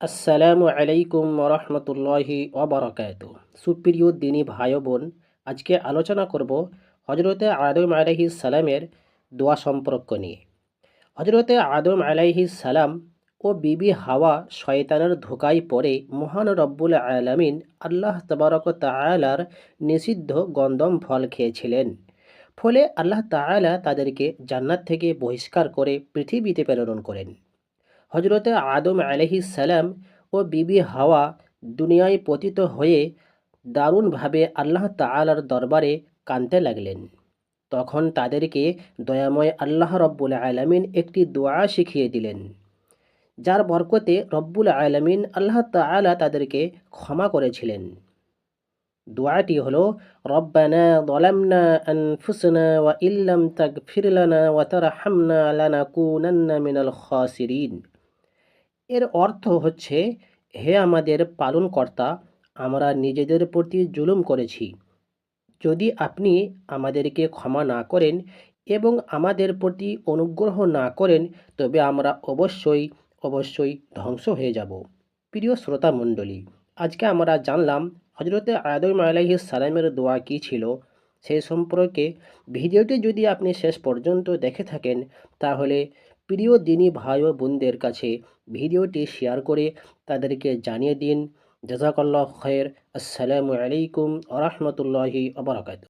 আসসালামু আলাইকুম রহমতুল্লাহি ওবরাকাত সুপ্রিয় দিনী ভাই বোন আজকে আলোচনা করব হজরতে আদম আলাইহিস সালামের দোয়া সম্পর্ক নিয়ে। হজরতে আদম আলাইহিস সালাম ও বিবি হাওয়া শয়তানের ধোকায় পড়ে মহান রব্বুল আলামিন আল্লাহ তবারক তাআলার নিষিদ্ধ গন্দম ফল খেয়েছিলেন। ফলে আল্লাহ তাআলা তাদেরকে জান্নাত থেকে বহিষ্কার করে পৃথিবীতে প্রেরণ করেন। হজরতে আদম সালাম ও বিবি হাওয়া দুনিয়ায় পতিত হয়ে দারুণভাবে আল্লাহ তালার দরবারে কানতে লাগলেন। তখন তাদেরকে দয়াময় আল্লাহ রব্বুল আলমিন একটি দোয়া শিখিয়ে দিলেন, যার বরকতে রব্বুল আলমিন আল্লাহ তালা তাদেরকে ক্ষমা করেছিলেন। দোয়াটি হল, রব্বানা দলামনা আনফুসনা ওয়া ইল্লাম তাগফির লানা ওয়া তারহামনা লানাকুনান্না মিনাল খাসিরিন। এর অর্থ হচ্ছে, হে আমাদের পালনকর্তা, আমরা নিজেদের প্রতি জুলুম করেছি। যদি আপনি আমাদেরকে ক্ষমা না করেন এবং আমাদের প্রতি অনুগ্রহ না করেন, তবে আমরা অবশ্যই অবশ্যই ধ্বংস হয়ে যাব। প্রিয় শ্রোতা মণ্ডলী, আজকে আমরা জানলাম হজরতে আদম আলাইহিস সালামের দোয়া কী ছিল। সেই সম্পর্কে ভিডিওটি যদি আপনি শেষ পর্যন্ত দেখে থাকেন, তাহলে প্রিয় দিনী ভাই ও বোনদের কাছে ভিডিওটি শেয়ার করে তাদেরকে জানিয়ে দিন। জাজাকাল্লাহ খয়ের। আসসালামু আলাইকুম আ রহমতুল্লাহি আবরাকাত